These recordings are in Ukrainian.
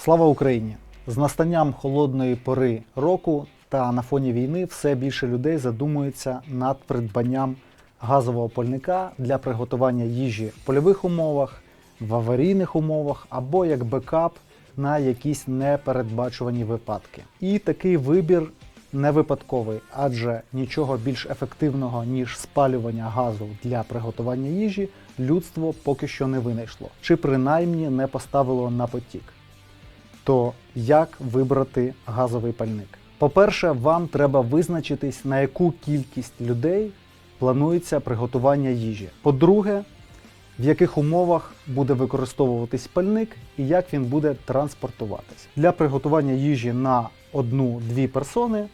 Слава Україні! З настанням холодної пори року та на фоні війни все більше людей задумується над придбанням газового пальника для приготування їжі в польових умовах, в аварійних умовах або як бекап на якісь непередбачувані випадки. І такий вибір не випадковий, адже нічого більш ефективного ніж спалювання газу для приготування їжі людство поки що не винайшло, чи принаймні не поставило на потік. То як вибрати газовий пальник? По-перше, вам треба визначитись, на яку кількість людей планується приготування їжі. По-друге, в яких умовах буде використовуватись пальник і як він буде транспортуватись. Для приготування їжі на одну-дві персони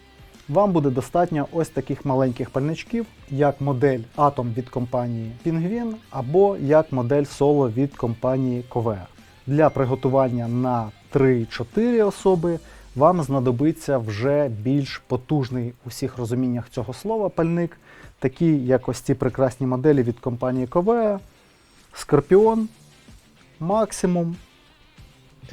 вам буде достатньо ось таких маленьких пальничків, як модель Atom від компанії Penguin або як модель Solo від компанії Covea. Для приготування на 3-4 особи вам знадобиться вже більш потужний у всіх розуміннях цього слова пальник, такий як ось ці прекрасні моделі від компанії Covea, Scorpion, Maximum,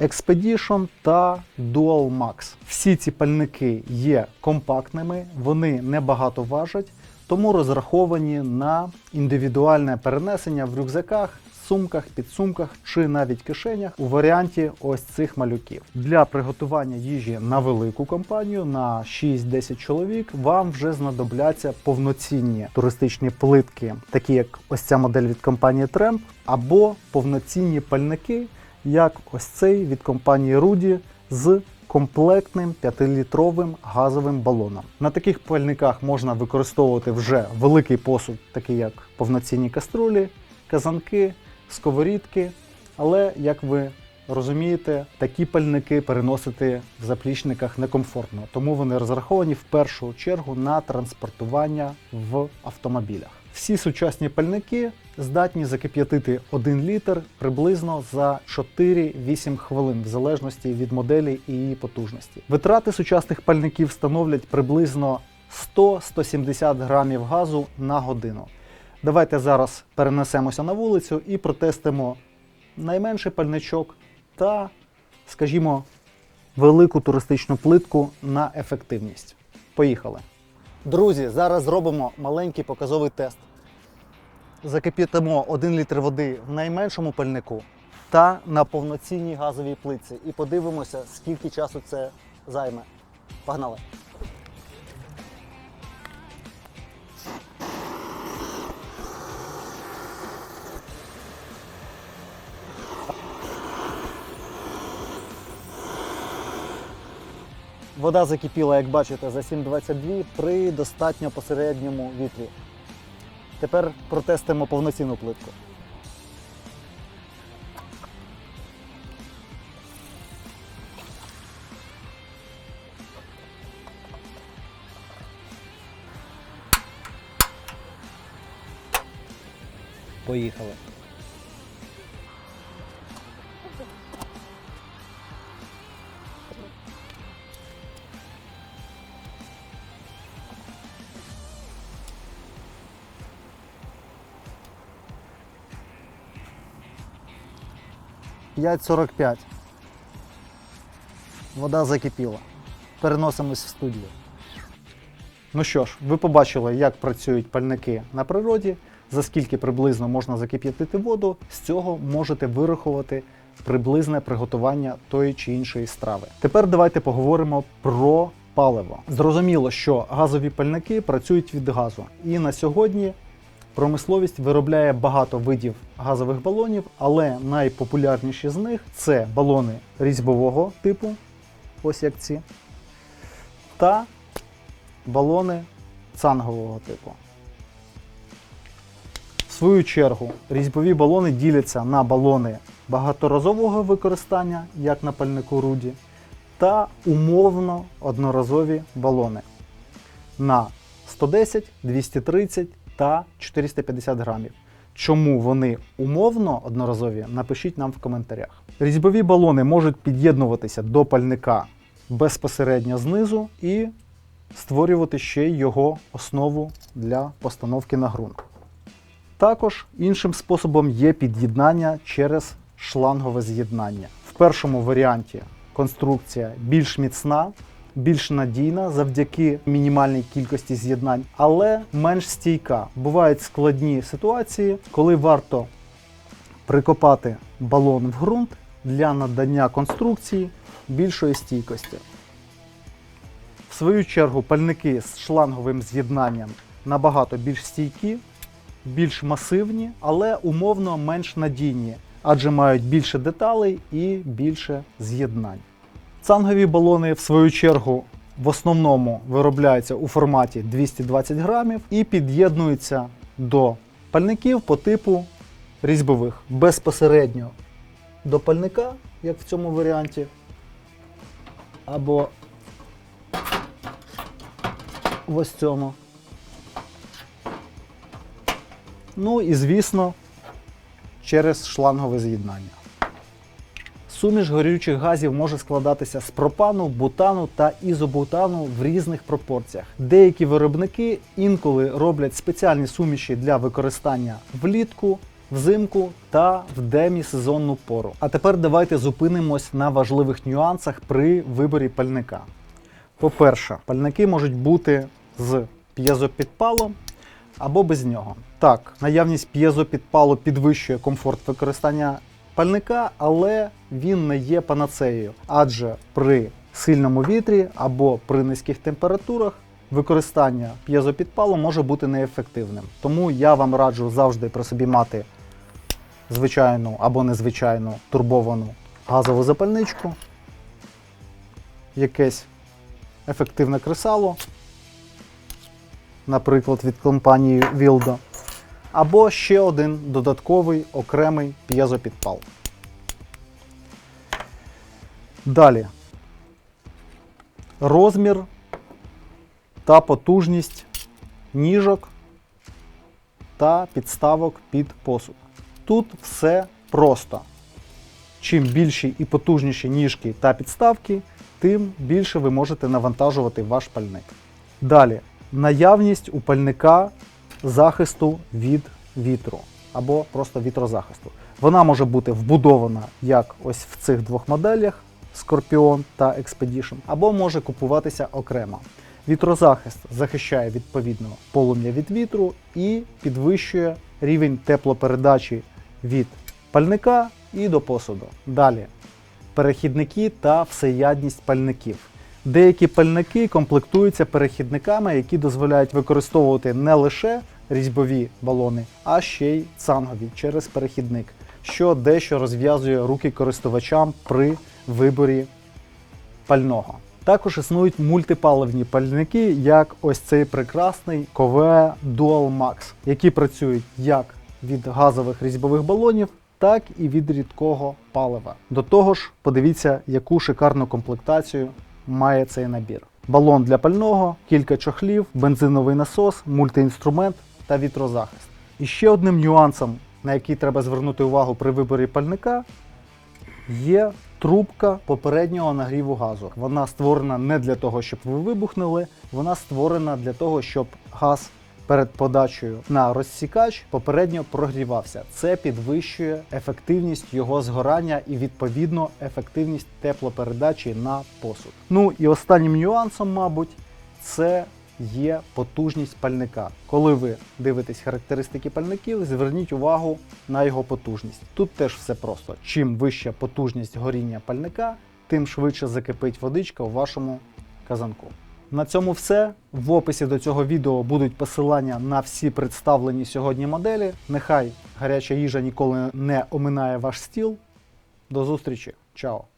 Expedition та Dual Max. Всі ці пальники є компактними, вони небагато важать, тому розраховані на індивідуальне перенесення в рюкзаках, сумках, підсумках чи навіть кишенях у варіанті ось цих малюків. Для приготування їжі на велику компанію на 6-10 чоловік вам вже знадобляться повноцінні туристичні плитки, такі як ось ця модель від компанії Tramp, або повноцінні пальники, як ось цей від компанії Rudy з комплектним 5-літровим газовим балоном. На таких пальниках можна використовувати вже великий посуд, такий як повноцінні каструлі, казанки, сковорідки. Але, як ви розумієте, такі пальники переносити в заплічниках некомфортно, тому вони розраховані в першу чергу на транспортування в автомобілях. Всі сучасні пальники здатні закип'ятити 1 літр приблизно за 4-8 хвилин, в залежності від моделі і її потужності. Витрати сучасних пальників становлять приблизно 100-170 грамів газу на годину. Давайте зараз перенесемося на вулицю і протестимо найменший пальничок та, скажімо, велику туристичну плитку на ефективність. Поїхали. Друзі, зараз зробимо маленький показовий тест. Закип'ятимо 1 літр води в найменшому пальнику та на повноцінній газовій плитці. І подивимося, скільки часу це займе. Погнали! Вода закипіла, як бачите, за 7,22 при достатньо посередньому вітрі. Тепер протестимо повноцінну плитку. Поїхали. П'ять сорок п'ять. Вода закипіла. Переносимось в студію. Ну що ж, ви побачили, як працюють пальники на природі, за скільки приблизно можна закип'ятити воду, з цього можете вирахувати приблизне приготування тої чи іншої страви. Тепер давайте поговоримо про паливо. Зрозуміло, що газові пальники працюють від газу, і на сьогодні промисловість виробляє багато видів газових балонів, але найпопулярніші з них це балони різьбового типу, ось як ці, та балони цангового типу. В свою чергу, різьбові балони діляться на балони багаторазового використання, як на пальнику Руді, та умовно одноразові балони на 110, 230 та 450 грамів. Чому вони умовно одноразові, напишіть нам в коментарях. Різьбові балони можуть під'єднуватися до пальника безпосередньо знизу і створювати ще його основу для постановки на ґрунт. Також іншим способом є під'єднання через шлангове з'єднання. В першому варіанті конструкція більш міцна, більш надійна завдяки мінімальній кількості з'єднань, але менш стійка. Бувають складні ситуації, коли варто прикопати балон в ґрунт для надання конструкції більшої стійкості. В свою чергу пальники з шланговим з'єднанням набагато більш стійкі, більш масивні, але умовно менш надійні, адже мають більше деталей і більше з'єднань. Цангові балони, в свою чергу, в основному виробляються у форматі 220 грамів і під'єднуються до пальників по типу різьбових безпосередньо до пальника, як в цьому варіанті, або в ось цьому. Ну і звісно, через шлангове з'єднання. Суміш горючих газів може складатися з пропану, бутану та ізобутану в різних пропорціях. Деякі виробники інколи роблять спеціальні суміші для використання влітку, взимку та в демісезонну пору. А тепер давайте зупинимось на важливих нюансах при виборі пальника. По-перше, пальники можуть бути з п'єзопідпалом або без нього. Так, наявність п'єзопідпалу підвищує комфорт використання пальника, але він не є панацеєю, адже при сильному вітрі або при низьких температурах використання п'єзопідпалу може бути неефективним. Тому я вам раджу завжди при собі мати звичайну або незвичайну турбовану газову запальничку, якесь ефективне кресало, наприклад, від компанії Wildo, або ще один додатковий окремий п'єзопідпал. Далі. Розмір та потужність ніжок та підставок під посуд. Тут все просто. Чим більші і потужніші ніжки та підставки, тим більше ви можете навантажувати ваш пальник. Далі, наявність у пальника захисту від вітру або просто вітрозахисту. Вона може бути вбудована як ось в цих двох моделях Scorpion та Expedition, або може купуватися окремо. Вітрозахист захищає відповідно полум'я від вітру і підвищує рівень теплопередачі від пальника і до посуду. Далі перехідники та всеядність пальників. Деякі пальники комплектуються перехідниками, які дозволяють використовувати не лише різьбові балони, а ще й цангові через перехідник, що дещо розв'язує руки користувачам при виборі пального. Також існують мультипаливні пальники, як ось цей прекрасний KOVE Dual Max, які працюють як від газових різьбових балонів, так і від рідкого палива. До того ж, подивіться, яку шикарну комплектацію має цей набір. Балон для пального, кілька чохлів, бензиновий насос, мультиінструмент та вітрозахист. І ще одним нюансом, на який треба звернути увагу при виборі пальника, є трубка попереднього нагріву газу. Вона створена не для того, щоб ви вибухнули, вона створена для того, щоб газ перед подачею на розсікач попередньо прогрівався. Це підвищує ефективність його згорання і відповідно ефективність теплопередачі на посуд. Ну і останнім нюансом, мабуть, це є потужність пальника. Коли ви дивитесь характеристики пальників, зверніть увагу на його потужність. Тут теж все просто. Чим вища потужність горіння пальника, тим швидше закипить водичка у вашому казанку. На цьому все. В описі до цього відео будуть посилання на всі представлені сьогодні моделі. Нехай гаряча їжа ніколи не оминає ваш стіл. До зустрічі. Чао!